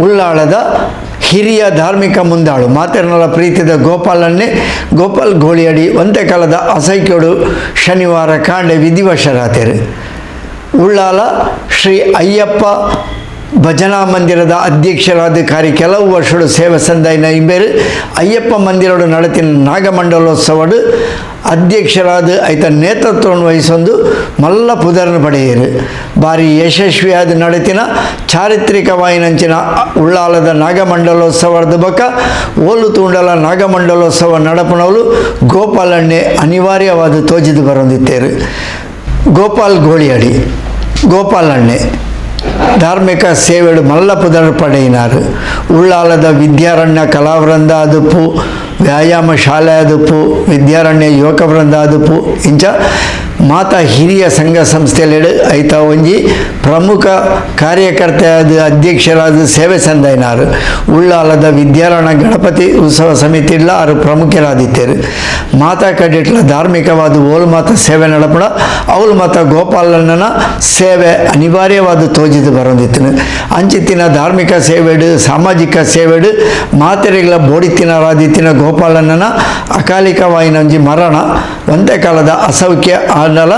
ಉಳ್ಳಾಳದ ಹಿರಿಯ ಧಾರ್ಮಿಕ ಮುಂದಾಳು. ಮಾತೆರನಲ ಪ್ರೀತಿದ ಗೋಪಾಲನ್ನೇ ಗೋಪಾಲ್ ಗೋಳಿಯಡಿ ಒಂದೇ ಕಾಲದ ಅಸೈಕ್ಯೋಡು ಶನಿವಾರ ಕಾಂಡೆ ವಿಧಿವಶರಾತೆರು ಉಳ್ಳಾಲ ಶ್ರೀ ಅಯ್ಯಪ್ಪ ಭಜನಾ ಮಂದಿರದ ಅಧ್ಯಕ್ಷರಾಧಿಕಾರಿ ಕೆಲವು ವರ್ಷಗಳು ಸೇವೆ ಸಂದಾಯಿನ ಇಂಬೇರು ಅಯ್ಯಪ್ಪ ಮಂದಿರೋಡು ನಡೆತಿನ ನಾಗಮಂಡಲೋತ್ಸವಡು ಅಧ್ಯಕ್ಷರಾದ ಐತ ನೇತೃತ್ವವನ್ನು ವಹಿಸೊಂದು ಮಲ್ಲ ಪುದರನ್ನು ಪಡೆಯಿರು. ಭಾರಿ ಯಶಸ್ವಿಯಾದ ನಡೆತಿನ ಚಾರಿತ್ರಿಕವಾಯಿನಂಚಿನ ಉಳ್ಳಾಲದ ನಾಗಮಂಡಲೋತ್ಸವದ ಬಕ ಓಲು ತೂಂಡಲ ನಾಗಮಂಡಲೋತ್ಸವ ನಡಪನವಲು ಗೋಪಾಲಣ್ಣೆ ಅನಿವಾರ್ಯವಾದ ತೋಜಿದು ಬರೊಂದಿತ್ತೇರು. ಗೋಪಾಲ್ ಗೋಳಿಯಡಿ, ಗೋಪಾಲಣ್ಣೆ. ಧಾರ್ಮಿಕ ಸೇವೆಡು ಮಲ್ಲಪುದರ ಪಡೆಯಿನಾರು ಉಳ್ಳಾಲದ ವಿದ್ಯಾರಣ್ಯ ಕಲಾವೃಂದ ಅದುಪು ವ್ಯಾಯಾಮ ಶಾಲೆ ಅದುಪು ವಿದ್ಯಾರಣ್ಯ ಯುವಕ ವೃಂದ ಅದುಪು ಇಂಚ ಮಾತಾ ಹಿರಿಯ ಸಂಘ ಸಂಸ್ಥೆಯಲ್ಲಿ ಐತ ಒಂಜಿ ಪ್ರಮುಖ ಕಾರ್ಯಕರ್ತೆಯಾದ ಅಧ್ಯಕ್ಷರಾದ ಸೇವೆ ಸಂದಾಯಿನಾರು ಉಳ್ಳಾಲದ ವಿದ್ಯಾರಣ್ಯ ಗಣಪತಿ ಉತ್ಸವ ಸಮಿತಿಲ್ಲ ಅವರು ಪ್ರಮುಖರಾದಿತ್ತೇರು ಮಾತಾ ಕಡೆಟ್ಲ ಧಾರ್ಮಿಕವಾದ ಓಲ್ ಮಾತ ಸೇವೆ ನಡಪಣ ಅವಳು ಮಾತ ಗೋಪಾಲನ ಸೇವೆ ಅನಿವಾರ್ಯವಾದ ತೋಜಿದು ಬರೋದಿತ್ತು. ಅಂಚಿತ್ತಿನ ಧಾರ್ಮಿಕ ಸೇವೆಡು, ಸಾಮಾಜಿಕ ಸೇವೆಡು ಮಾತೆರೆಗಳ ಬೋಡಿತಿನರಾದಿತ್ತಿನ ಅಕಾಲಿಕವಾಯಿನ ಒಂಜಿ ಮರಣ, ಒಂದೇ ಕಾಲದ ಅಸೌಖ್ಯ ಆನಲ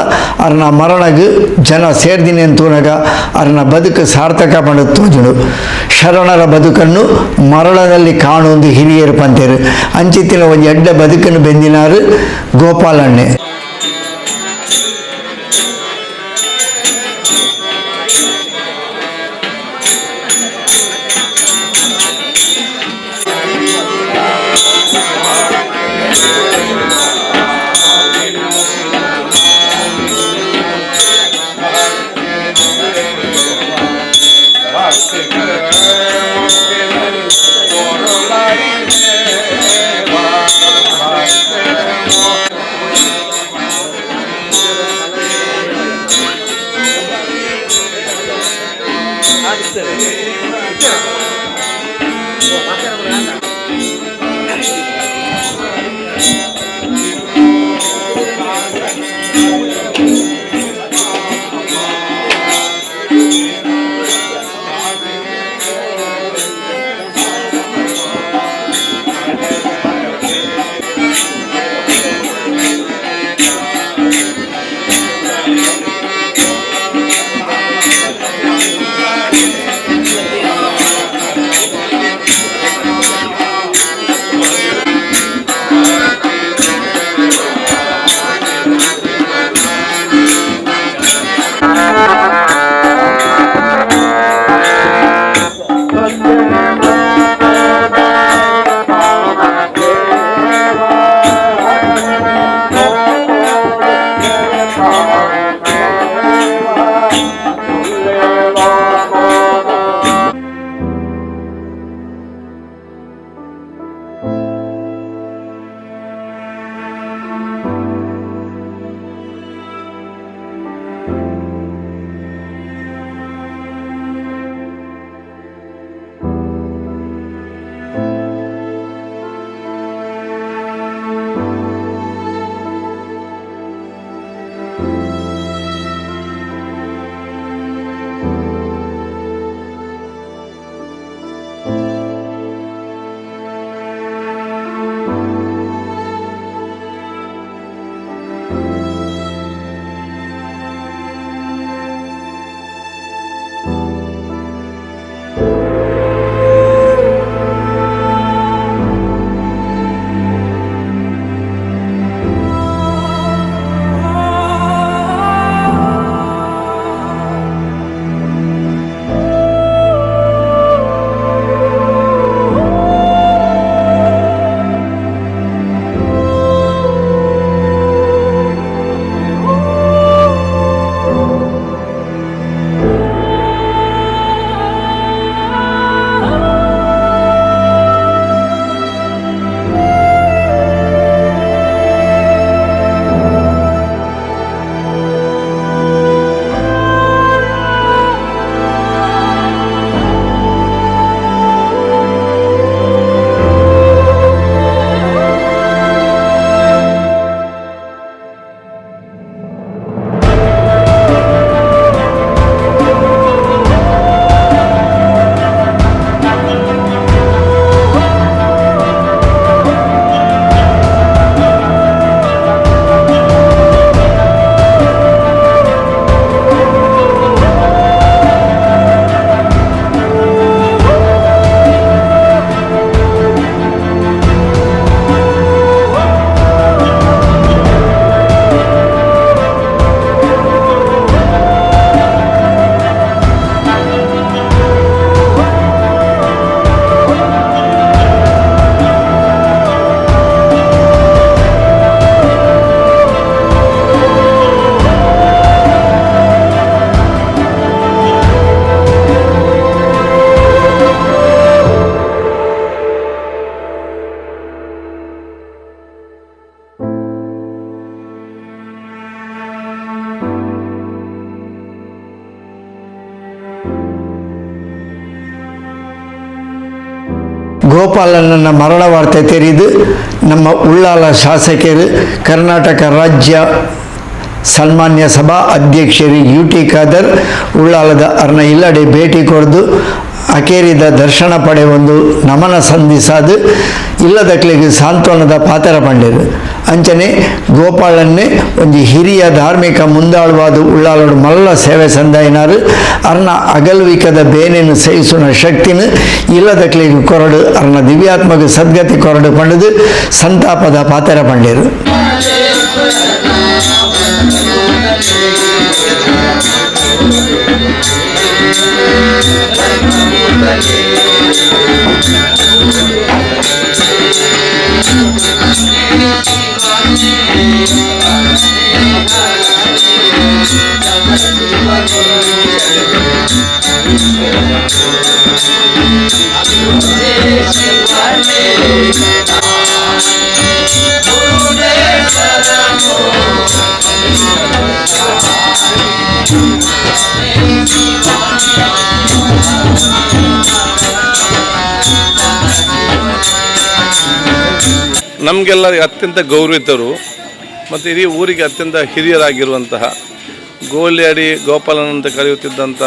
ಅರ್ನ ಮರಣಗ್ ಜನ ಸೇರ್ದಿನಿ ಅಂತೂನಗ ಅರ್ನ ಬದುಕು ಸಾರ್ಥಕ ಪಂಡ ತೋಜುಡು ಶರಣರ ಬದುಕನ್ನು ಮರಣದಲ್ಲಿ ಕಾಣುವುದು ಹಿರಿಯರು ಪಂತೇರು. ಅಂಚಿತ್ತಿನ ಒಂದು ಎಡ್ಡ ಬದುಕನ್ನು ಬೆಂದಿನಾರು ಗೋಪಾಲಣ್ಣೆ. ಗೋಪಾಲನನ್ನ ಮರಣ ವಾರ್ತೆ ತೆರೆದು ನಮ್ಮ ಉಳ್ಳಾಲ ಶಾಸಕರು, ಕರ್ನಾಟಕ ರಾಜ್ಯ ಸನ್ಮಾನ್ಯ ಸಭಾ ಅಧ್ಯಕ್ಷರು ಯು ಟಿ ಖಾದರ್ ಉಳ್ಳಾಲದ ಅರ್ನ ಇಲ್ಲಡೆ ಭೇಟಿ ಕೊಡ್ದು, ಅಕೇರಿದ ದರ್ಶನ ಪಡೆ ಒಂದು ನಮನ ಸಂಧಿಸಾದು ಇಲ್ಲದಕ್ಲಿಗೆ ಸಾಂತ್ವನದ ಪಾತ್ರ ಪಂಡಿರು ಅಂಚನೆ ಗೋಪಾಳನ್ನೇ ಒಂದು ಹಿರಿಯ ಧಾರ್ಮಿಕ ಮುಂದಾಳುವಾದ ಉಳ್ಳಾಲೋಡು ಮಲ್ಲ ಸೇವೆ ಸಂದಾಯಿನಾರು. ಅರ್ನ ಅಗಲ್ವಿಕದ ಬೇನೆಯನ್ನು ಸಹಿಸುವ ಶಕ್ತಿನ ಇಲ್ಲದಕ್ಲಿಗೆ ಕೊರಡು, ಅರ್ನ ದಿವ್ಯಾತ್ಮಕ ಸದ್ಗತಿ ಕೊರಡು ಪಂಡದು ಸಂತಾಪದ ಪಾತರ ಪಂಡಿರು. ನಮಗೆಲ್ಲರಿಗೆ ಅತ್ಯಂತ ಗೌರವಿತರು ಮತ್ತು ಇಡೀ ಊರಿಗೆ ಅತ್ಯಂತ ಹಿರಿಯರಾಗಿರುವಂತಹ ಗೋಲಿಯಾಡಿ ಗೋಪಾಲನ್ ಅಂತ ಕರೆಯುತ್ತಿದ್ದಂಥ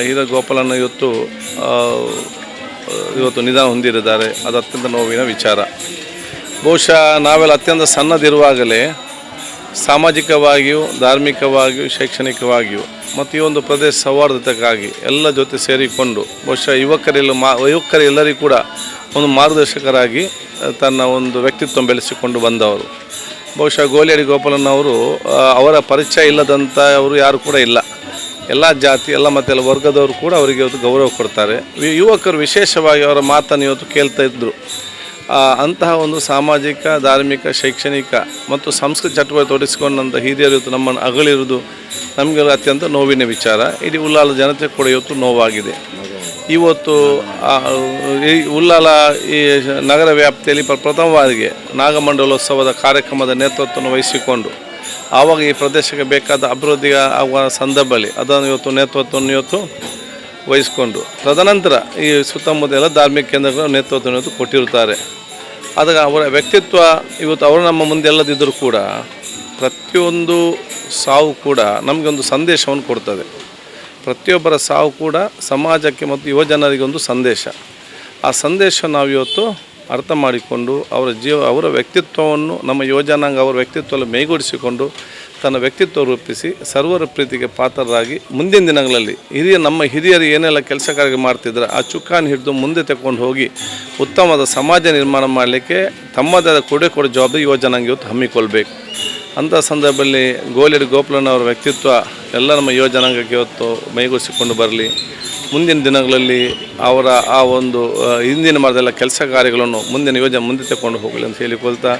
ಹಿರ ಗೋಪಾಲನ ಇವತ್ತು ಇವತ್ತು ನಿಧಾನ ಹೊಂದಿರಿದ್ದಾರೆ. ಅದು ಅತ್ಯಂತ ನೋವಿನ ವಿಚಾರ. ಬಹುಶಃ ನಾವೆಲ್ಲ ಅತ್ಯಂತ ಸಣ್ಣದಿರುವಾಗಲೇ ಸಾಮಾಜಿಕವಾಗಿಯೂ, ಧಾರ್ಮಿಕವಾಗಿಯೂ, ಶೈಕ್ಷಣಿಕವಾಗಿಯೂ ಮತ್ತು ಈ ಒಂದು ಪ್ರದೇಶ ಸೌಹಾರ್ದತೆಗಾಗಿ ಎಲ್ಲ ಜೊತೆ ಸೇರಿಕೊಂಡು ಬಹುಶಃ ಯುವಕರೆಲ್ಲ ಮಾ ಯುವಕರೆಲ್ಲರಿಗೂ ಕೂಡ ಒಂದು ಮಾರ್ಗದರ್ಶಕರಾಗಿ ತನ್ನ ಒಂದು ವ್ಯಕ್ತಿತ್ವ ಬೆಳೆಸಿಕೊಂಡು ಬಂದವರು. ಬಹುಶಃ ಗೋಲಿಯಡಿ ಗೋಪಾಲನ್ ಅವರು ಅವರ ಪರಿಚಯ ಇಲ್ಲದಂಥ ಅವರು ಯಾರು ಕೂಡ ಇಲ್ಲ. ಎಲ್ಲ ಜಾತಿ, ಎಲ್ಲ ಮತ್ತೆಲ್ಲ ವರ್ಗದವರು ಕೂಡ ಅವರಿಗೆ ಇವತ್ತು ಗೌರವ ಕೊಡ್ತಾರೆ. ಯುವಕರು ವಿಶೇಷವಾಗಿ ಅವರ ಮಾತನ್ನು ಇವತ್ತು ಕೇಳ್ತಾ ಇದ್ದರು ಅಂತಹ ಒಂದು ಸಾಮಾಜಿಕ, ಧಾರ್ಮಿಕ, ಶೈಕ್ಷಣಿಕ ಮತ್ತು ಸಂಸ್ಕೃತಿ ಚಟುವಟಿಕೆ ತೊಡಗಿಸಿಕೊಂಡಂಥ ಹಿರಿಯರು ಇವತ್ತು ನಮ್ಮನ್ನು ಅಗಲಿರುವುದು ನಮಗೆಲ್ಲ ಅತ್ಯಂತ ನೋವಿನ ವಿಚಾರ. ಇಡೀ ಉಲ್ಲಾಲ ಜನತೆ ಕೂಡ ಇವತ್ತು ನೋವಾಗಿದೆ. ಇವತ್ತು ಈ ಉಲ್ಲಾಲ ಈ ನಗರ ವ್ಯಾಪ್ತಿಯಲ್ಲಿ ಪ್ರ- ಪ್ರಥಮವಾರಿಗೆ ನಾಗಮಂಡಲೋತ್ಸವದ ಕಾರ್ಯಕ್ರಮದ ನೇತೃತ್ವವನ್ನು ವಹಿಸಿಕೊಂಡು ಆವಾಗ ಈ ಪ್ರದೇಶಕ್ಕೆ ಬೇಕಾದ ಅಭಿವೃದ್ಧಿ ಆಗುವ ಸಂದರ್ಭದಲ್ಲಿ ಅದನ್ನು ಇವತ್ತು ನೇತೃತ್ವವನ್ನು ಇವತ್ತು ವಹಿಸಿಕೊಂಡು, ತದನಂತರ ಈ ಸುತ್ತಮುತ್ತ ಎಲ್ಲ ಧಾರ್ಮಿಕ ಕೇಂದ್ರಗಳ ನೇತೃತ್ವವನ್ನು ಇವತ್ತು ಕೊಟ್ಟಿರುತ್ತಾರೆ. ಆದಾಗ ಅವರ ವ್ಯಕ್ತಿತ್ವ ಇವತ್ತು ಅವರು ನಮ್ಮ ಮುಂದೆ ಎಲ್ಲದಿದ್ದರೂ ಕೂಡ ಪ್ರತಿಯೊಂದು ಸಾವು ಕೂಡ ನಮಗೆ ಒಂದು ಸಂದೇಶವನ್ನು ಕೊಡ್ತದೆ. ಪ್ರತಿಯೊಬ್ಬರ ಸಾವು ಕೂಡ ಸಮಾಜಕ್ಕೆ ಮತ್ತು ಯುವಜನರಿಗೆ ಒಂದು ಸಂದೇಶ. ಆ ಸಂದೇಶ ನಾವು ಇವತ್ತು ಅರ್ಥ ಮಾಡಿಕೊಂಡು ಅವರ ಜೀವ, ಅವರ ವ್ಯಕ್ತಿತ್ವವನ್ನು, ನಮ್ಮ ಯೋಜನಾಂಗ ಅವರ ವ್ಯಕ್ತಿತ್ವದಲ್ಲಿ ಮೈಗೂಡಿಸಿಕೊಂಡು ತನ್ನ ವ್ಯಕ್ತಿತ್ವ ರೂಪಿಸಿ ಸರ್ವರ ಪ್ರೀತಿಗೆ ಪಾತ್ರರಾಗಿ ಮುಂದಿನ ದಿನಗಳಲ್ಲಿ ಹಿರಿಯ, ನಮ್ಮ ಹಿರಿಯರು ಏನೆಲ್ಲ ಕೆಲಸ ಕಾರ್ಯ ಮಾಡ್ತಿದ್ರೆ ಆ ಚುಕ್ಕಾನ ಹಿಡಿದು ಮುಂದೆ ತಗೊಂಡು ಹೋಗಿ ಉತ್ತಮವಾದ ಸಮಾಜ ನಿರ್ಮಾಣ ಮಾಡಲಿಕ್ಕೆ ತಮ್ಮದಾದ ಕೊಡೆ ಕೊಡೋ ಜವಾಬ್ದಾರಿ ಯೋಜನಾಂಗ ಇವತ್ತು ಹಮ್ಮಿಕೊಳ್ಬೇಕು. ಅಂಥ ಸಂದರ್ಭದಲ್ಲಿ ಗೋಲಿಯಡಿ ಗೋಪಾಲನ್ ಅವರ ವ್ಯಕ್ತಿತ್ವ ಎಲ್ಲ ನಮ್ಮ ಯುವ ಜನಾಂಗಕ್ಕೆ ಇವತ್ತು ಮೈಗೂಡಿಸಿಕೊಂಡು ಬರಲಿ. ಮುಂದಿನ ದಿನಗಳಲ್ಲಿ ಅವರ ಆ ಒಂದು ಹಿಂದಿನ ಮಾಡಿದೆಲ್ಲ ಕೆಲಸ ಕಾರ್ಯಗಳನ್ನು ಮುಂದಿನ ಯೋಜನೆ ಮುಂದೆ ತಗೊಂಡು ಹೋಗಲಿ ಅಂತ ಹೇಳಿಕೊಳ್ತಾ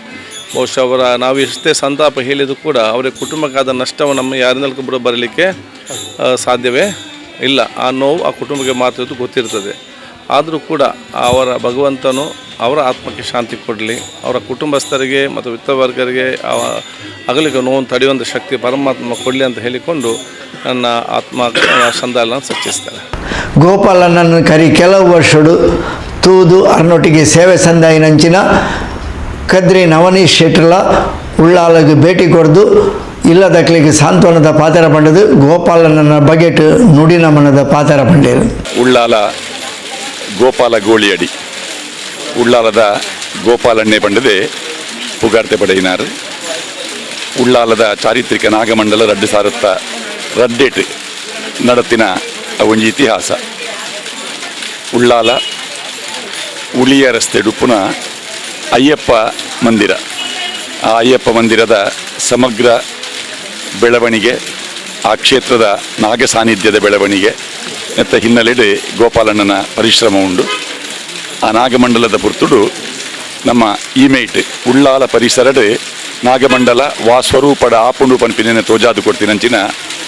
ಬಹುಶಃ ಅವರ ನಾವು ಎಷ್ಟೇ ಸಂತಾಪ ಹೇಳಿದರೂ ಕೂಡ ಅವರ ಕುಟುಂಬಕ್ಕಾದ ನಷ್ಟವನ್ನು ನಮ್ಮ ಯಾರಿಂದಲೂ ಬರಲಿಕ್ಕೆ ಸಾಧ್ಯವೇ ಇಲ್ಲ. ಆ ನೋವು ಆ ಕುಟುಂಬಕ್ಕೆ ಮಾತ್ರ ಗೊತ್ತಿರ್ತದೆ. ಆದರೂ ಕೂಡ ಅವರ ಭಗವಂತನು ಅವರ ಆತ್ಮಕ್ಕೆ ಶಾಂತಿ ಕೊಡಲಿ. ಅವರ ಕುಟುಂಬಸ್ಥರಿಗೆ ಮತ್ತು ವಿತ್ತವರ್ಗರಿಗೆ ಅವ ಅಗಲಿಗೆ ನೋವನ್ನು ತಡೆಯುವಂಥ ಶಕ್ತಿ ಪರಮಾತ್ಮ ಕೊಡಲಿ ಅಂತ ಹೇಳಿಕೊಂಡು ನನ್ನ ಆತ್ಮ ಸಂದಾಲನ ಸೂಚಿಸ್ತಾರೆ ಗೋಪಾಲನನ್ನು ಕರಿ ಕೆಲವು ವರ್ಷಡು ತೂದು ಅರ್ನೊಟ್ಟಿಗೆ ಸೇವೆ ಸಂದಾಯಿನಂಚಿನ ಕದ್ರಿ ನವನೀಶ್ ಶೆಟ್ರಲ ಉಳ್ಳಾಲಗೆ ಭೇಟಿ ಕೊಡ್ದು ಇಲ್ಲದಕ್ಕಲಿಗೆ ಸಾಂತ್ವನದ ಪಾತ್ರ ಪಂಡದು ಗೋಪಾಲನನ ಬಗೆಟ್ ನುಡಿ ನಮನದ ಪಾತ್ರ ಪಂಡೇರು ಉಳ್ಳಾಲ ಗೋಪಾಲ ಗೋಳಿಯಡಿ ಉಳ್ಳಾಲದ ಗೋಪಾಲಣ್ಣೆ ಪಂಡದೆ ಪುಗಾರ್ತೆ ಪಡೆಯಿನಾರು. ಉಳ್ಳಾಲದ ಚಾರಿತ್ರಿಕ ನಾಗಮಂಡಲ ರಡ್ಡು ಸಾರತ್ತ ರಡ್ಡೇಟ್ ನಡತಿನ ಒಂಜಿ ಇತಿಹಾಸ. ಉಳ್ಳಾಲ ಉಳಿಯ ರಸ್ತೆ ಡುಪ್ಪುನ ಅಯ್ಯಪ್ಪ ಮಂದಿರ. ಆ ಅಯ್ಯಪ್ಪ ಮಂದಿರದ ಸಮಗ್ರ ಬೆಳವಣಿಗೆ, ಆ ಕ್ಷೇತ್ರದ ನಾಗ ಸಾನ್ನಿಧ್ಯದ ಬೆಳವಣಿಗೆ ಮತ್ತು ಹಿನ್ನೆಲೆಡೆ ಗೋಪಾಲಣ್ಣನ ಪರಿಶ್ರಮ ಉಂಡು ಆ ನಾಗಮಂಡಲದ ಪುರ್ತುಡು ನಮ್ಮ ಇಮೇಟ್ ಉಳ್ಳಾಲ ಪರಿಸರಡ್ ನಾಗಮಂಡಲ ವಾ ಸ್ವರೂಪಡ ಆಪುಂಡು ಪನ್ಪಿನ ತೋಜಾದು ಕೊಡ್ತಿನಂಚಿನ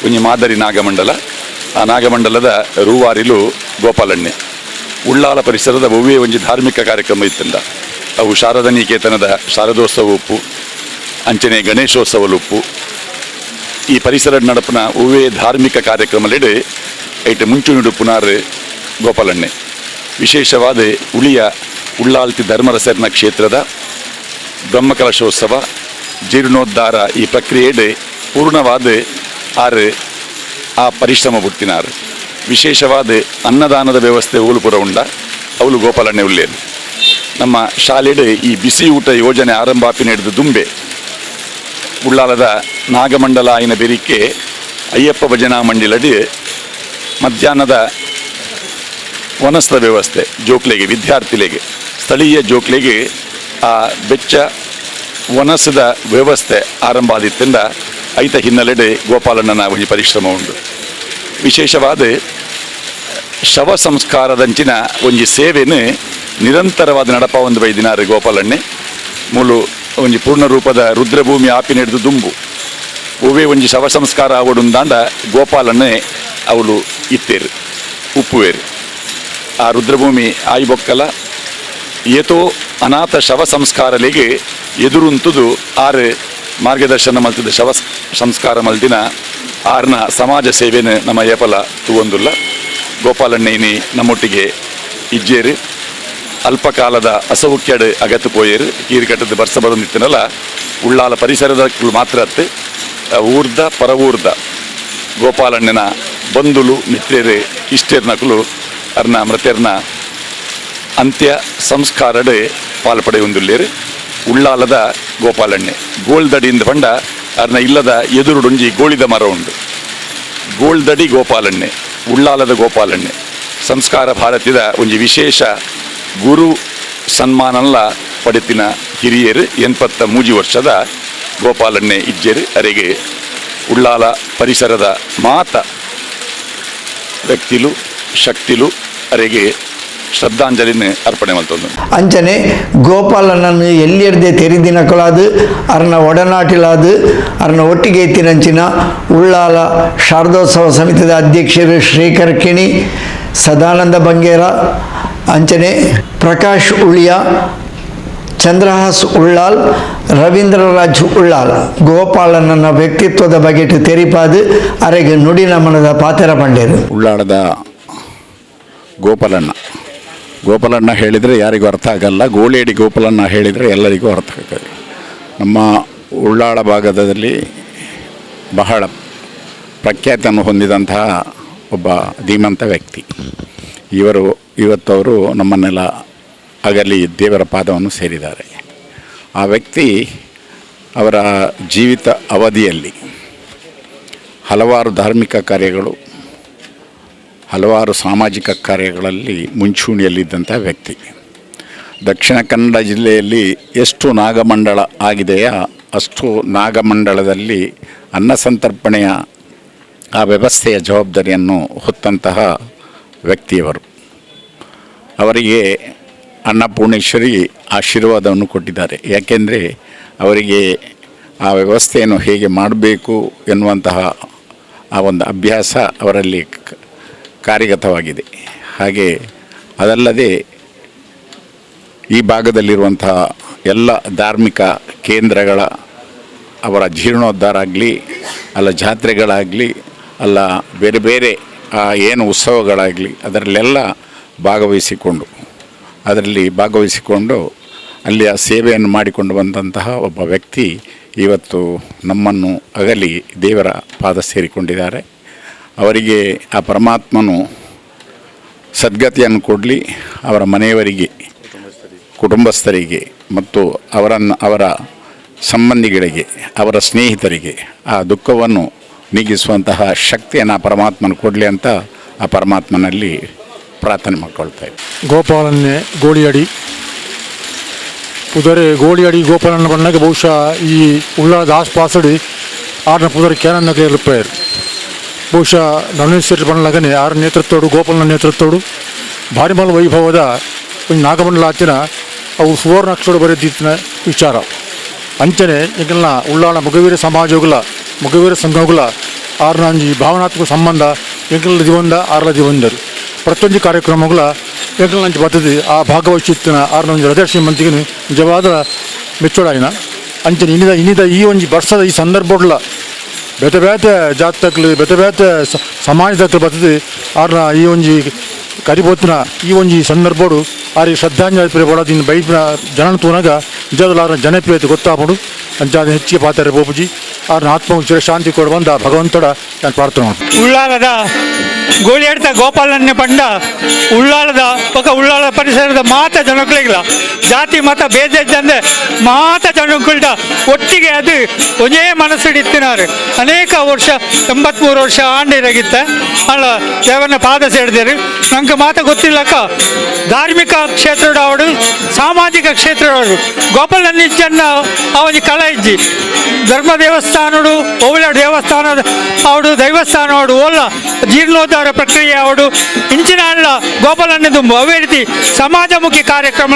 ಒಂಜಿ ಮಾದರಿ ನಾಗಮಂಡಲ. ಆ ನಾಗಮಂಡಲದ ರೂವಾರಿಲು ಗೋಪಾಲಣ್ಣೆ. ಉಳ್ಳಾಲ ಪರಿಸರದ ಒವ್ವೇ ಒಂಜಿ ಧಾರ್ಮಿಕ ಕಾರ್ಯಕ್ರಮ ಇತ್ತಂದ. ಅವು ಶಾರದಾ ನಿಕೇತನದ ಶಾರದೋತ್ಸವ ಉಪ್ಪು, ಅಂಚನೆ ಗಣೇಶೋತ್ಸವ ಉಪ್ಪು. ಈ ಪರಿಸರ ನಡಪನ ಒವ್ವೇ ಧಾರ್ಮಿಕ ಕಾರ್ಯಕ್ರಮಲೆಡೆ ಐಟ್ ಮುಂಚೂಣಿಡು ಪುನಾರ್ ಗೋಪಾಲಣ್ಣೆ. ವಿಶೇಷವಾದ ಉಳಿಯ ಉಳ್ಳಾಲ್ತಿ ಧರ್ಮರಸರ್ನ ಕ್ಷೇತ್ರದ ಬ್ರಹ್ಮಕಲಶೋತ್ಸವ ಜೀರ್ಣೋದ್ಧಾರ ಈ ಪ್ರಕ್ರಿಯೆಡೆ ಪೂರ್ಣವಾದ ಆರ್ ಆ ಪರಿಶ್ರಮ ಪುಟ್ಟಿನಾರು ವಿಶೇಷವಾದ ಅನ್ನದಾನದ ವ್ಯವಸ್ಥೆ ಊಲು ಪುರ ಉಂಡ ಅವಳು ಗೋಪಾಲಣ್ಣೆ ಉಳ್ಳೇನು. ನಮ್ಮ ಶಾಲೆಡೆ ಈ ಬಿಸಿ ಊಟ ಯೋಜನೆ ಆರಂಭಾಪಿ ನಡೆದು ದುಂಬೆ ಉಳ್ಳಾಲದ ನಾಗಮಂಡಲ ಆಯಿನ ಬೆರಿಕೆ ಅಯ್ಯಪ್ಪ ಭಜನಾ ಮಂಡಲಡಿ ಮಧ್ಯಾಹ್ನದ ವನಸ್ಥ ವ್ಯವಸ್ಥೆ ಜೋಕ್ಲೆಗೆ ವಿದ್ಯಾರ್ಥಿಗಳಿಗೆ ಸ್ಥಳೀಯ ಜೋಕ್ಲೆಗೆ ಆ ಬೆಚ್ಚ ವನಸದ ವ್ಯವಸ್ಥೆ ಆರಂಭ ಆದಿತ್ತಿಂದ ಐತ ಹಿನ್ನೆಲೆಡೆ ಗೋಪಾಲಣ್ಣನ ಒಂಜಿ ಪರಿಶ್ರಮ ಉಂಟು. ವಿಶೇಷವಾದ ಶವ ಸಂಸ್ಕಾರದಂಚಿನ ಒಂಜಿ ಸೇವೆಯನ್ನು ನಿರಂತರವಾದ ನಡಪ ಒಂದು ಬೈದಿನಾರು ಗೋಪಾಲಣ್ಣೆ. ಮೂಲು ಒಂಜಿ ಪೂರ್ಣ ರೂಪದ ರುದ್ರಭೂಮಿ ಆಪಿ ನಡೆದು ದುಂಬು. ಒವೇ ಒಂಜಿ ಶವ ಸಂಸ್ಕಾರ ಆವಡುಂದಾಂಡ ಗೋಪಾಲಣ್ಣೆ ಅವಳು ಇತ್ತೇರು ಉಪ್ಪುವೇರು ಆ ರುದ್ರಭೂಮಿ ಆಯ್ಬೊಕ್ಕಲ, ಏತೋ ಅನಾಥ ಶವ ಸಂಸ್ಕಾರಲಿಗೆ ಎದುರುಂತುದು ಆರು ಮಾರ್ಗದರ್ಶನ ಮಲ್ತಿದ ಶವ ಸಂಸ್ಕಾರ ಮಲ್ದಿನ ಆರ್ನ ಸಮಾಜ ಸೇವೆನ ನಮ್ಮ ಏಪಲ ತೂವೊಂದುಲ್ಲ. ಗೋಪಾಲಣ್ಣೇನಿ ನಮ್ಮೊಟ್ಟಿಗೆ ಇಜ್ಜೇರು. ಅಲ್ಪಕಾಲದ ಅಸೌಖ್ಯಡ್ ಅಗತ್ಯ ಪೋಯೇರು. ಕೀರಿಕಟ್ಟದ ಬರ್ಸ ಬರೋದಿತ್ತನಲ್ಲ, ಉಳ್ಳಾಲ ಪರಿಸರದ ಮಾತ್ರ ಅತ್ತೆ. ಊರ್ದ ಪರವೂರ್ದ ಗೋಪಾಲಣ್ಣನ ಬಂಧುಲು ಮಿತ್ರರೇ ಇಷ್ಟೇರ್ನಕಲು ಅರ್ನ, ಮೃತ್ಯರ್ನ, ಅಂತ್ಯ ಸಂಸ್ಕಾರಡೆ ಪಾಲ್ಪಡೆಯೊಂದುಲ್ಲೇರು ಉಳ್ಳಾಲದ ಗೋಪಾಲಣ್ಣೆ ಗೋಳ್ದಡಿಯಿಂದ ಬಂಡ ಅರ್ನ ಇಲ್ಲದ ಎದುರುಡೊಂಜಿ ಗೋಳಿದ ಮರ ಉಂಡು ಗೋಳ್ದಡಿ ಗೋಪಾಲಣ್ಣೆ, ಉಳ್ಳಾಲದ ಗೋಪಾಲಣ್ಣೆ, ಸಂಸ್ಕಾರ ಭಾರತದ ಒಂಜಿ ವಿಶೇಷ ಗುರು ಸನ್ಮಾನಲ್ಲ ಪಡೆತಿನ ಹಿರಿಯರು ಎನ್ಪತ್ತ ಮೂಜಿ ವರ್ಷದ ಗೋಪಾಲಣ್ಣೆ ಇಜ್ಜೆರು. ಅರೆಗೆ ಉಳ್ಳಾಲ ಪರಿಸರದ ಮಾತ ವ್ಯಕ್ತಿಲು, ಶಕ್ತಿಲು ಅರೆಗೆ ಶ್ರದ್ಧಾಂಜಲಿನ ಅರ್ಪಣೆ ಮಾಡ್ತದೆ ಅಂಚನೆ ಗೋಪಾಲನನ್ನು ಎಲ್ಲಿಯರ್ದೆ ತೆರಿದಿನಕಲಾದು, ಅರ್ನ ಒಡನಾಟಿಲಾದು, ಅರ್ನ ಒಟ್ಟಿಗೆ ಎತ್ತಿನಂಚಿನ ಉಳ್ಳಾಲ ಶಾರದೋತ್ಸವ ಸಮಿತಿಯ ಅಧ್ಯಕ್ಷರು ಶ್ರೀಕರ್ ಕಿಣಿ, ಸದಾನಂದ ಬಂಗೇರ ಅಂಚನೆ ಪ್ರಕಾಶ್ ಉಳಿಯ ಚಂದ್ರಹಾಸ್ ಉಳ್ಳಾಲ್, ರವೀಂದ್ರರಾಜ್ ಉಳ್ಳಾಲ್, ಗೋಪಾಲನನ್ನ ವ್ಯಕ್ತಿತ್ವದ ಬಗ್ಗೆ ತೆರಿಪಾದು ಅರೆಗೆ ನುಡಿ ನಮನದ ಪಾತ್ರ ಪಂಡೇರು. ಉಳ್ಳಾಳದ ಗೋಪಾಲಣ್ಣ ಗೋಪಾಲಣ್ಣ ಹೇಳಿದರೆ ಯಾರಿಗೂ ಅರ್ಥ ಆಗಲ್ಲ. ಗೋಳಿಯಡಿ ಗೋಪಾಲಣ್ಣ ಹೇಳಿದರೆ ಎಲ್ಲರಿಗೂ ಅರ್ಥ ಆಗ್ತದೆ. ನಮ್ಮ ಉಳ್ಳಾಳ ಭಾಗದಲ್ಲಿ ಬಹಳ ಪ್ರಖ್ಯಾತಿಯನ್ನು ಹೊಂದಿದಂತಹ ಒಬ್ಬ ಧೀಮಂತ ವ್ಯಕ್ತಿ. ಇವರು, ಇವತ್ತವರು ನಮ್ಮನ್ನೆಲ್ಲ ಅಗಲಿ ದೇವರ ಪಾದವನ್ನು ಸೇರಿದ್ದಾರೆ. ಆ ವ್ಯಕ್ತಿ ಅವರ ಜೀವಿತ ಅವಧಿಯಲ್ಲಿ ಹಲವಾರು ಧಾರ್ಮಿಕ ಕಾರ್ಯಗಳು, ಹಲವಾರು ಸಾಮಾಜಿಕ ಕಾರ್ಯಗಳಲ್ಲಿ ಮುಂಚೂಣಿಯಲ್ಲಿದ್ದಂಥ ವ್ಯಕ್ತಿ. ದಕ್ಷಿಣ ಕನ್ನಡ ಜಿಲ್ಲೆಯಲ್ಲಿ ಎಷ್ಟು ನಾಗಮಂಡಳ ಆಗಿದೆಯಾ ಅಷ್ಟು ನಾಗಮಂಡಳದಲ್ಲಿ ಅನ್ನ ಸಂತರ್ಪಣೆಯ ಆ ವ್ಯವಸ್ಥೆಯ ಜವಾಬ್ದಾರಿಯನ್ನು ಹೊತ್ತಂತಹ ವ್ಯಕ್ತಿಯವರು. ಅವರಿಗೆ ಅನ್ನಪೂರ್ಣೇಶ್ವರಿ ಆಶೀರ್ವಾದವನ್ನು ಕೊಟ್ಟಿದ್ದಾರೆ. ಯಾಕೆಂದರೆ ಅವರಿಗೆ ಆ ವ್ಯವಸ್ಥೆಯನ್ನು ಹೇಗೆ ಮಾಡಬೇಕು ಎನ್ನುವಂತಹ ಆ ಒಂದು ಅಭ್ಯಾಸ ಅವರಲ್ಲಿ ಕಾರ್ಯಗತವಾಗಿದೆ. ಹಾಗೆ ಅದಲ್ಲದೆ ಈ ಭಾಗದಲ್ಲಿರುವಂತಹ ಎಲ್ಲ ಧಾರ್ಮಿಕ ಕೇಂದ್ರಗಳ ಅವರ ಜೀರ್ಣೋದ್ಧಾರ ಆಗಲಿ, ಅಲ್ಲ ಜಾತ್ರೆಗಳಾಗಲಿ, ಅಲ್ಲ ಬೇರೆ ಬೇರೆ ಏನು ಉತ್ಸವಗಳಾಗಲಿ, ಅದರಲ್ಲೆಲ್ಲ ಭಾಗವಹಿಸಿಕೊಂಡು ಅದರಲ್ಲಿ ಭಾಗವಹಿಸಿಕೊಂಡು ಅಲ್ಲಿಯ ಸೇವೆಯನ್ನು ಮಾಡಿಕೊಂಡು ಬಂದಂತಹ ಒಬ್ಬ ವ್ಯಕ್ತಿ ಇವತ್ತು ನಮ್ಮನ್ನು ಅಗಲಿ ದೇವರ ಪಾದ ಸೇರಿಕೊಂಡಿದ್ದಾರೆ. ಅವರಿಗೆ ಆ ಪರಮಾತ್ಮನು ಸದ್ಗತಿಯನ್ನು ಕೊಡಲಿ, ಅವರ ಮನೆಯವರಿಗೆ, ಕುಟುಂಬಸ್ಥರಿಗೆ ಮತ್ತು ಅವರನ್ನು, ಅವರ ಸಂಬಂಧಿಗಳಿಗೆ, ಅವರ ಸ್ನೇಹಿತರಿಗೆ ಆ ದುಃಖವನ್ನು ನೀಗಿಸುವಂತಹ ಶಕ್ತಿಯನ್ನು ಆ ಪರಮಾತ್ಮನ ಕೊಡಲಿ ಅಂತ ಆ ಪರಮಾತ್ಮನಲ್ಲಿ ಪ್ರಾರ್ಥನೆ ಮಾಡ್ಕೊಳ್ತಾ ಇದ್ದೀವಿ ಗೋಪಾಲನ್ನೇ ಗೋಳಿಯಡಿ. ಪುದರೆ ಗೋಳಿಯಡಿ ಗೋಪಾಲನ ಬಂದಾಗ ಬಹುಶಃ ಈ ಉಳ್ಳಾದ ಆಸ್ಪಾಸಡಿ ಆರ್ನ ಪುದರೆ ಕ್ಯಾನನ್ನಕ್ಕೆ ಇರುಪ್ಪಾಯರು ಬಹುಶಃ ನವನೇಶ್ವರಿ ಬಣ್ಣಗನೆ ಆರ ನೇತೃತ್ವಡು ಗೋಪಾಲನ ನೇತೃತ್ವಡು ಭಾರಿ ಮಲ್ ವೈಭವದ ನಾಗಮಂಡಲ ಆಚಿನ ಅವು ಸುವರ್ಣ ಅಕ್ಷರ ಬರೆದಿತ್ತಿನ ವಿಚಾರ. ಅಂಚನೆ ಎಂಕಲ್ನ ಉಳ್ಳಾಳ ಮಗವೀರ ಸಮಾಜಗಳ ಮಗವೀರ ಸಂಘಗಳ ಆರ್ನ ಭಾವನಾತ್ಮಕ ಸಂಬಂಧ ಎಂಕಲ್ನ ದಿವಂದ ಆರ್ಲ ದಿವಂದರು. ಪ್ರತಿಯೊಂದು ಕಾರ್ಯಕ್ರಮಗಳ ಎಂಟು ಪದ್ಧತಿ ಆ ಭಾಗವಹಿಸುತ್ತಿನ ಆರ್ನ ಹೃದಯ ಮಂತಿಗೆ ನಿಜವಾದ ಮೆಚ್ಚೋಡಾಯಿನ ಅಂಚನೆ ಇನ್ನಿದ ಇನ್ನಿದ ಈ ಒಂದು ವರ್ಷದ ಈ ಸಂದರ್ಭಗಳ ಬೇತೆ ಬೇತೆ ಜಾತಕಲು ಬೇತೆ ಬೇತೆ ಸಮಾಜದ ಬರ್ತದೆ ಆರ್ನ ಈ ಒಂಜಿ ಕರಿಬೋತಿನ ಈ ಒಂಜಿ ಸಂದರ್ಭಡು ಆರಿಗೆ ಶ್ರದ್ಧಾಂಜಲಿ ಪಡೋದಿನ ಬೈಪಿನ ಜನನ ತೂನಾಗ ನಿಜವಾದ ಜನಪ್ರಿಯತೆ ಗೊತ್ತಾಗ್ಬಿಡು ಅಂಚಾದ ಹೆಚ್ಚಿಗೆ ಪಾತ್ರ ಬೋಪುಜಿ ಅವ್ರನ್ನ ಆತ್ಮ ಶಾಂತಿ ಕೊಡುವಂತ ಭಗವಂತಡ ನಾನು ಪ್ರಾರ್ಥನೆ ಉಳ್ಳಾಲದ ಗೋಳಿಯಾಡ್ತ ಗೋಪಾಲನ್ಯ ಪಂಡ, ಉಳ್ಳಾಲದ ಪಕ್ಕ ಉಳ್ಳಾಲ ಪರಿಸರದ ಮಾತ ಜನಗಳಿಗಿಲ್ಲ ಜಾತಿ ಮತ ಭೇದ ಇದ್ದಂದೆ ಮಾತ ಜನಗಳ್ದ ಒಟ್ಟಿಗೆ ಅದು ಒಂದೇ ಮನಸ್ಸಿಡಿತ್ತಿನಾರು. ಅನೇಕ ವರ್ಷ, ಎಂಬತ್ಮೂರು ವರ್ಷ ಆಂಡಿರಾಗಿತ್ತ. ಅಲ್ಲ ದೇವನ ಪಾದ ಸೇರಿದರು? ನಂಗೆ ಮಾತ ಗೊತ್ತಿಲ್ಲಕ್ಕ. ಧಾರ್ಮಿಕ ಕ್ಷೇತ್ರದ ಅವಳು, ಸಾಮಾಜಿಕ ಕ್ಷೇತ್ರದವರು ಗೋಪಾಲನ್ನ ಜನ ಅವನಿಗೆ ಕಲ ಇಜ್ಜಿ. ಧರ್ಮ ದೇವಸ್ಥಾನಡು ಓವಳ ದೇವಸ್ಥಾನದ ಅವಡು ದೈವಸ್ಥಾನ ಅವಡು ಓಲ್ಲ ಜೀರ್ಣೋದ್ಧಾರ ಪ್ರಕ್ರಿಯೆ ಅವಡು. ಇಂಚಿನ ಅಲ್ಲ ತುಂಬು ಅವೇ ರೀತಿ ಸಮಾಜಮುಖಿ ಕಾರ್ಯಕ್ರಮ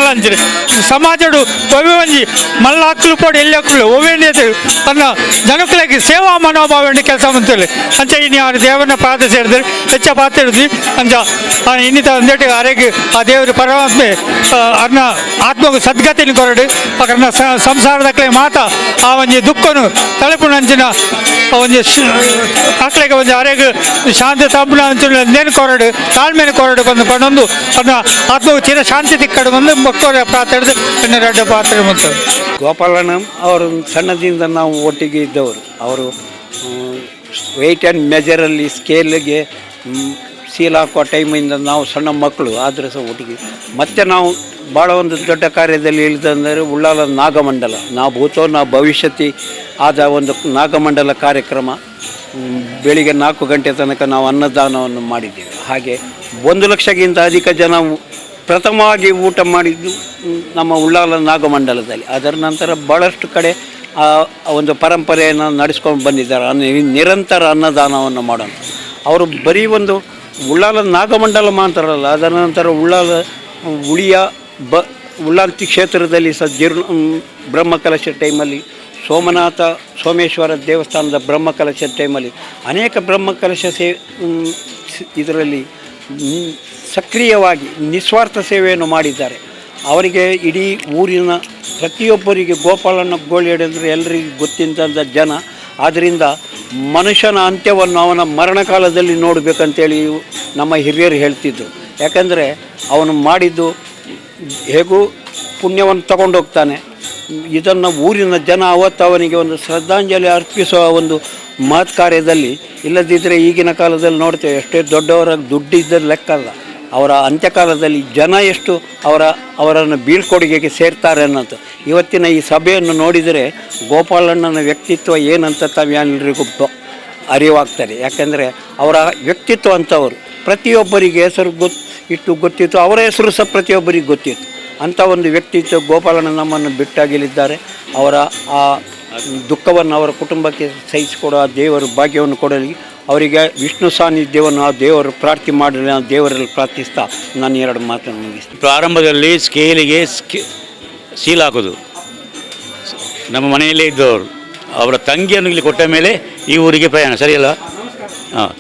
ಸಮಾಜಡು ಒವೆ ಒಂಜಿ ಮಲ್ಲಾಕ್ಲು ಪೋಡಿ ಎಲ್ಲಕ್ಕಲು ಒವೇನೇದು ತನ್ನ ಜನಕ್ಕಳಿಗೆ ಸೇವಾ ಮನೋಭಾವ ಕೆಲಸ ಮಾಡ್ತಾರೆ ಅಂಚ ಇನ್ನು ಅವರು ದೇವನ ಪಾದ ಸೇರಿದ್ರೆ, ಹೆಚ್ಚ ಪಾತ್ರ ಅಂಚ, ಆ, ಇನ್ನಿತ ಒಂದೇಟಿ ಆರೋಗ್ಯ, ಆ ದೇವರು ಪರಮಾತ್ಮೆ ಅನ್ನ ಆತ್ಮಗೂ ಸದ್ಗತಿನ ಕೊರಡು. ಸಂಸಾರದ ಸಂಸಾರದಕ್ಕಲೆ ಮಾತ ಆ ಒಂಜಿ ದುಃಖನು ತಲುಪುನ ಅಂಚಿನ ಒಂಜಿ ಮಕ್ಕಳಿಗೆ ಒಂದು ಆರೋಗ್ಯ, ಶಾಂತಿ ತಂಪುನ ಅಂಚಿನ ನೇನು ಕೊರಡು ತಾಳ್ಮೆನ ಕೊರಡು ಬಂದು ಪಡೊಂದು ಅದನ್ನ ಆತ್ಮ ಚಿರ ಶಾಂತಿ ತಿಕ್ಕಡು ಬಂದು ಮಕ್ಕಳ ಪಾತ್ರ ಎರಡು ಪಾತ್ರ ಮತ್ತು ಗೋಪಾಲನ ಅವರು ಸಣ್ಣದಿಂದ ನಾವು ಒಟ್ಟಿಗೆ ಇದ್ದವರು. ಅವರು ವೆಯ್ಟ್ ಆ್ಯಂಡ್ ಮೆಜರಲ್ಲಿ ಸ್ಕೇಲ್ಗೆ ಸೀಲ್ ಹಾಕುವ ಟೈಮಿಂದ ನಾವು ಸಣ್ಣ ಮಕ್ಕಳು, ಆದರೆ ಸಹ ಒಟ್ಟಿಗೆ. ಮತ್ತೆ ನಾವು ಭಾಳ ಒಂದು ದೊಡ್ಡ ಕಾರ್ಯದಲ್ಲಿ ಇಳಿದಂದರೆ ಉಳ್ಳಾಲ ನಾಗಮಂಡಲ. ನಾ ಭೂತೋ ನಾ ಭವಿಷ್ಯತಿ ಆದ ಒಂದು ನಾಗಮಂಡಲ ಕಾರ್ಯಕ್ರಮ ಬೆಳಿಗ್ಗೆ ನಾಲ್ಕು ಗಂಟೆ ತನಕ ನಾವು ಅನ್ನದಾನವನ್ನು ಮಾಡಿದ್ದೇವೆ. ಹಾಗೆ ಒಂದು ಲಕ್ಷಕ್ಕಿಂತ ಅಧಿಕ ಜನ ಪ್ರಥಮವಾಗಿ ಊಟ ಮಾಡಿದ್ದು ನಮ್ಮ ಉಳ್ಳಾಲ ನಾಗಮಂಡಲದಲ್ಲಿ. ಅದರ ನಂತರ ಭಾಳಷ್ಟು ಕಡೆ ಆ ಒಂದು ಪರಂಪರೆಯನ್ನು ನಡೆಸ್ಕೊಂಡು ಬಂದಿದ್ದಾರೆ. ನಿರಂತರ ಅನ್ನದಾನವನ್ನು ಮಾಡೋಣ. ಅವರು ಬರೀ ಒಂದು ಉಳ್ಳಾಲ ನಾಗಮಂಡಲ ಮಾತ್ರಲ್ಲ ಅದರ ನಂತರ ಉಳ್ಳಾಲ, ಉಳಿಯ ಬ, ಉಳ್ಳಾಲ್ತಿ ಕ್ಷೇತ್ರದಲ್ಲಿ ಸಹ ಜೀರ್ಣ ಬ್ರಹ್ಮಕಲಶ ಟೈಮಲ್ಲಿ ಸೋಮನಾಥ ಸೋಮೇಶ್ವರ ದೇವಸ್ಥಾನದ ಬ್ರಹ್ಮಕಲಶ ಟೈಮಲ್ಲಿ ಅನೇಕ ಬ್ರಹ್ಮಕಲಶ ಸೇ ಇದರಲ್ಲಿ ಸಕ್ರಿಯವಾಗಿ ನಿಸ್ವಾರ್ಥ ಸೇವೆಯನ್ನು ಮಾಡಿದ್ದಾರೆ. ಅವರಿಗೆ ಇಡೀ ಊರಿನ ಪ್ರತಿಯೊಬ್ಬರಿಗೆ ಗೋಪಾಲನ ಗೋಳಿಯಡೆ ಅಂದರೆ ಎಲ್ಲರಿಗೂ ಗೊತ್ತಿದ್ದಂಥ ಜನ. ಆದ್ದರಿಂದ ಮನುಷ್ಯನ ಅಂತ್ಯವನ್ನು ಅವನ ಮರಣಕಾಲದಲ್ಲಿ ನೋಡಬೇಕಂತೇಳಿ ನಮ್ಮ ಹಿರಿಯರು ಹೇಳ್ತಿದ್ದರು ಯಾಕಂದರೆ ಅವನು ಮಾಡಿದ್ದು ಹೇಗೂ ಪುಣ್ಯವನ್ನು ತಗೊಂಡೋಗ್ತಾನೆ. ಇದನ್ನು ಊರಿನ ಜನ ಅವತ್ತು ಅವನಿಗೆ ಒಂದು ಶ್ರದ್ಧಾಂಜಲಿ ಅರ್ಪಿಸುವ ಒಂದು ಮಹತ್ ಕಾರ್ಯದಲ್ಲಿ ಇಲ್ಲದಿದ್ದರೆ ಈಗಿನ ಕಾಲದಲ್ಲಿ ನೋಡ್ತೇವೆ ಎಷ್ಟೇ ದೊಡ್ಡವರ ಲೆಕ್ಕ ಅಲ್ಲ. ಅವರ ಅಂತ್ಯಕಾಲದಲ್ಲಿ ಜನ ಎಷ್ಟು ಅವರ, ಅವರನ್ನು ಬೀಳ್ಕೊಡುಗೆಗೆ ಸೇರ್ತಾರೆ ಅನ್ನೋದು. ಇವತ್ತಿನ ಈ ಸಭೆಯನ್ನು ನೋಡಿದರೆ ಗೋಪಾಲಣ್ಣನ ವ್ಯಕ್ತಿತ್ವ ಏನಂತ ತಾವೆಲ್ಲರಿಗೂ ಅರಿವಾಗ್ತಾರೆ ಯಾಕೆಂದರೆ ಅವರ ವ್ಯಕ್ತಿತ್ವ ಅಂಥವರು. ಪ್ರತಿಯೊಬ್ಬರಿಗೆ ಹೆಸರು ಗೊತ್ತು ಇಟ್ಟು ಗೊತ್ತಿತ್ತು. ಅವರ ಹೆಸರು ಸಹ ಪ್ರತಿಯೊಬ್ಬರಿಗೆ ಗೊತ್ತಿತ್ತು. ಅಂಥ ಒಂದು ವ್ಯಕ್ತಿತ್ವ ಗೋಪಾಲನ ನಮ್ಮನ್ನು ಬಿಟ್ಟಾಗಿಲಿದ್ದಾರೆ. ಅವರ ಆ ದುಃಖವನ್ನು ಅವರ ಕುಟುಂಬಕ್ಕೆ ಸಹಿಸಿಕೊಡುವ ದೇವರು ಭಾಗ್ಯವನ್ನು ಕೊಡಲಿ. ಅವರಿಗೆ ವಿಷ್ಣು ಸಾನ್ನಿಧ್ಯವನ್ನು ಆ ದೇವರು ಪ್ರಾರ್ಥನೆ ಮಾಡಲಿ ಆ ದೇವರಲ್ಲಿ ಪ್ರಾರ್ಥಿಸ್ತಾ ನಾನು ಎರಡು ಮಾತನ್ನು ಮುಗಿಸ್ತೀನಿ. ಪ್ರಾರಂಭದಲ್ಲಿ ಸ್ಕೇಲಿಗೆ ಸ್ಕೇ ಸೀಲ್ ಹಾಕೋದು. ನಮ್ಮ ಮನೆಯಲ್ಲೇ ಇದ್ದವರು. ಅವರ ತಂಗಿಯನ್ನು ಇಲ್ಲಿ ಕೊಟ್ಟ ಮೇಲೆ ಈ ಊರಿಗೆ ಪ್ರಯಾಣ. ಸರಿಯಲ್ಲ? ಹಾಂ.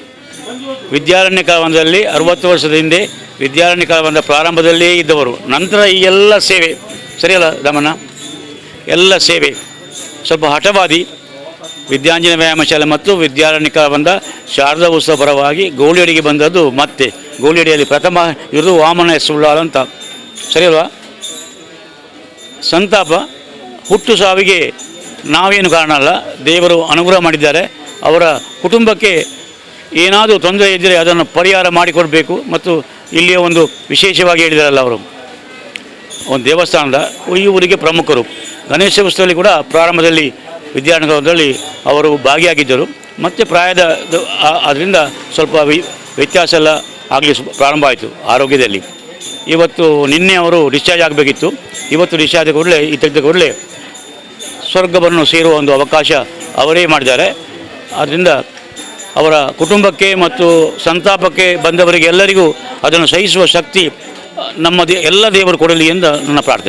ವಿದ್ಯಾರಣ್ಯ ಕಾಲವನದಲ್ಲಿ ಅರವತ್ತು ವರ್ಷದ ಹಿಂದೆ ವಿದ್ಯಾರಣ್ಯ ಕಾಲವನದ ಪ್ರಾರಂಭದಲ್ಲೇ ಇದ್ದವರು. ನಂತರ ಈ ಎಲ್ಲ ಸೇವೆ, ಸರಿಯಲ್ಲ ದಮನ ಎಲ್ಲ ಸೇವೆ ಸ್ವಲ್ಪ ಹಠವಾದಿ ವಿದ್ಯಾಂಜನ ವ್ಯಾಯಾಮ ಶಾಲೆ ಮತ್ತು ವಿದ್ಯಾರಣ್ಯ ಕಾಲವನದ ಶಾರದಾ ಉತ್ಸವ ಪರವಾಗಿ ಗೋಳಿಯಡಿಗೆ ಬಂದದ್ದು ಮತ್ತೆ. ಗೋಳಿಯಡಿಯಲ್ಲಿ ಪ್ರಥಮ ಇರುವುದು ವಾಮನ ಸುಳ್ಳಾಲ್ ಅಂತ. ಸರಿಯಲ್ವಾ? ಸಂತಾಪ, ಹುಟ್ಟು ಸಾವಿಗೆ ನಾವೇನು ಕಾರಣ ಅಲ್ಲ, ದೇವರು ಅನುಗ್ರಹ ಮಾಡಿದ್ದಾರೆ. ಅವರ ಕುಟುಂಬಕ್ಕೆ ಏನಾದರೂ ತೊಂದರೆ ಇದ್ದರೆ ಅದನ್ನು ಪರಿಹಾರ ಮಾಡಿಕೊಡಬೇಕು ಮತ್ತು ಇಲ್ಲಿಯ ಒಂದು ವಿಶೇಷವಾಗಿ ಹೇಳಿದಾರಲ್ಲ ಅವರು. ಒಂದು ದೇವಸ್ಥಾನದ ಈ ಊರಿಗೆ ಪ್ರಮುಖರು. ಗಣೇಶ ಉತ್ಸವದಲ್ಲಿ ಕೂಡ ಪ್ರಾರಂಭದಲ್ಲಿ ವಿದ್ಯಾರ್ಥಿಗಳಲ್ಲಿ ಅವರು ಭಾಗಿಯಾಗಿದ್ದರು. ಮತ್ತು ಪ್ರಾಯದ ಅದರಿಂದ ಸ್ವಲ್ಪ ವ್ಯತ್ಯಾಸ ಎಲ್ಲ ಆಗಲಿ ಪ್ರಾರಂಭ ಆಯಿತು ಆರೋಗ್ಯದಲ್ಲಿ. ಇವತ್ತು ನಿನ್ನೆ ಅವರು ಡಿಸ್ಚಾರ್ಜ್ ಆಗಬೇಕಿತ್ತು. ಇವತ್ತು ಡಿಸ್ಚಾರ್ಜ್ ಕೂಡಲೇ, ಈ ತೆಗೆದ ಕೂಡಲೇ ಸ್ವರ್ಗವನ್ನು ಸೇರುವ ಒಂದು ಅವಕಾಶ ಅವರೇ ಮಾಡಿದ್ದಾರೆ. ಆದ್ದರಿಂದ ಅವರ ಕುಟುಂಬಕ್ಕೆ ಮತ್ತು ಸಂತಾಪಕ್ಕೆ ಬಂದವರಿಗೆ ಎಲ್ಲರಿಗೂ ಅದನ್ನು ಸಹಿಸುವ ಶಕ್ತಿ ನಮ್ಮ ದೇ, ಎಲ್ಲ ದೇವರು ಕೊಡಲಿ ಎಂದು ನನ್ನ ಪ್ರಾರ್ಥನೆ.